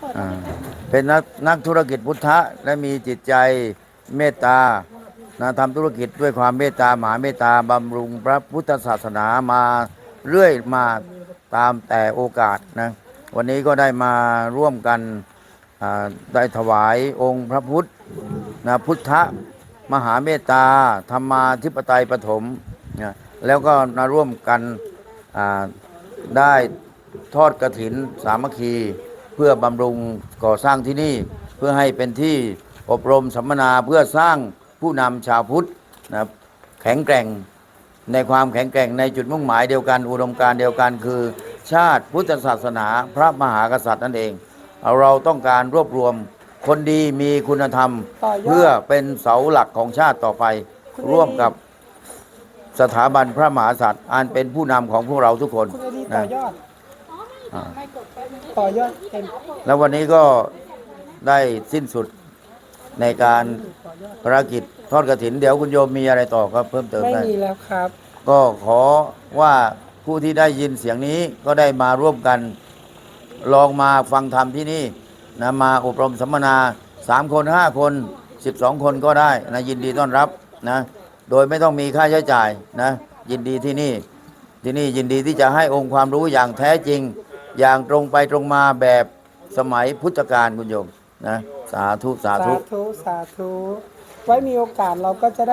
เปิดอ่าเป็นนักนักธุรกิจพุทธะและมีจิตใจเมตตานะทำธุรกิจด้วยความเมตตามหาเมตตาบำรุงพระพุทธศาสนามาเรื่อยมาตามแต่โอกาสนะวันนี้ก็ได้มาร่วมกันได้ถวายองค์พระพุทธนะพุทธมหาเมตตาธรรมาธิปไตยปฐมนะแล้วก็มาร่วมกันได้ทอดกระถินสามัคคี เพื่อบำรุงก่อสร้างที่นี่ เพื่อให้เป็นที่อบรมสัมมนาเพื่อสร้างผู้นำชาวพุทธนะครับแข็งแกร่งในความแข็งแกร่งในจุดมุ่งหมายเดียวกันอุดมการณ์เดียวกันคือ ชาติพุทธศาสนาพระมหากษัตริย์นั่นเองเอาเราต้องการรวบรวมคนดีมีคุณธรรมต่อยอดเพื่อเป็นเสาหลักของชาติต่อไปคุณร่วมเอดีกับสถาบันพระมหากษัตริย์อันเป็นผู้นำของพวกเราทุกคนคุณไอดีต่นะอยอดอ่า ต่อยอดเต็มแล้ววันนี้ก็ได้สิ้นสุดในการภารกิจทอดกระถิน เดี๋ยวคุณโยมมีอะไรต่อครับ เพิ่มเติมไม่ได้มีแล้วครับ ก็ขอว่าผู้ที่ได้ยินเสียงนี้ก็ได้มาร่วมกันลองมาฟังธรรมที่นี่นะมาอบรมสัมมนาสามคนห้าคนสิบสองคนก็ได้นะยินดีต้อนรับนะโดยไม่ต้องมีค่าใช้จ่ายนะยินดีที่นี่ที่นี่ยินดีที่จะให้องค์ความรู้อย่างแท้จริง อย่างตรงไปตรงมาแบบสมัยพุทธกาลคุณโยมนะสาธุสาสาธุ ธุสาธุ ไว้มีโอกาสเราก็จะได้